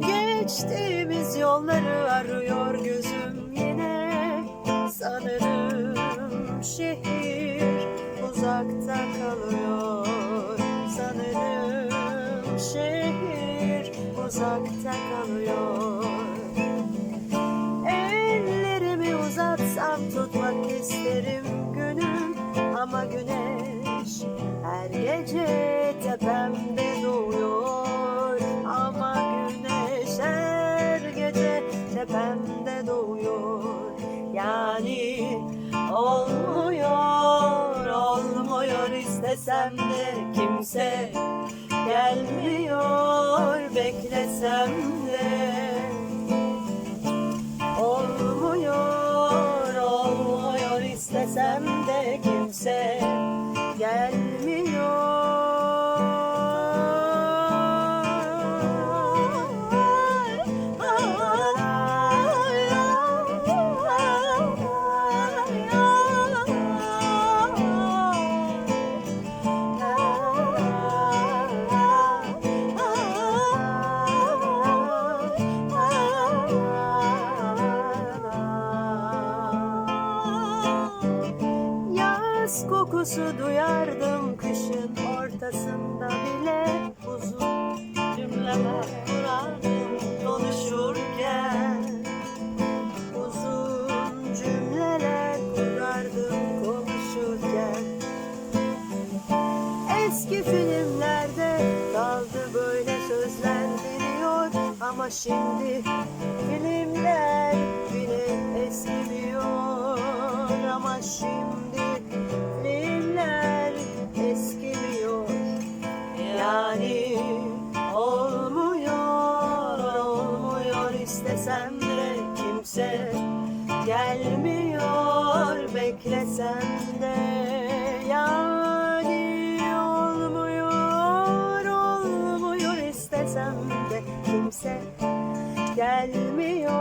Geçtiğimiz yolları arıyor gözüm yine. Sanırım şehir uzakta kalıyor. Sanırım şehir uzakta kalıyor. Ellerimi uzatsam tutmak isterim günüm. Ama güneş her gece tepemde doğuyor. Ama güneş her gece tepemde istesem de kimse gelmiyor beklesem de Olmuyor, olmuyor istesem de kimse Yaz kokusu duyardım kışın ortasında bile. Uzun cümleler kurardım konuşurken. Uzun cümleler kurardım konuşurken. Eski filmlerde kaldı böyle sözler deniyor. Ama şimdi filmler istesem de kimse gelmiyor. Beklesem de yani olmuyor olmuyor. İstesem de kimse gelmiyor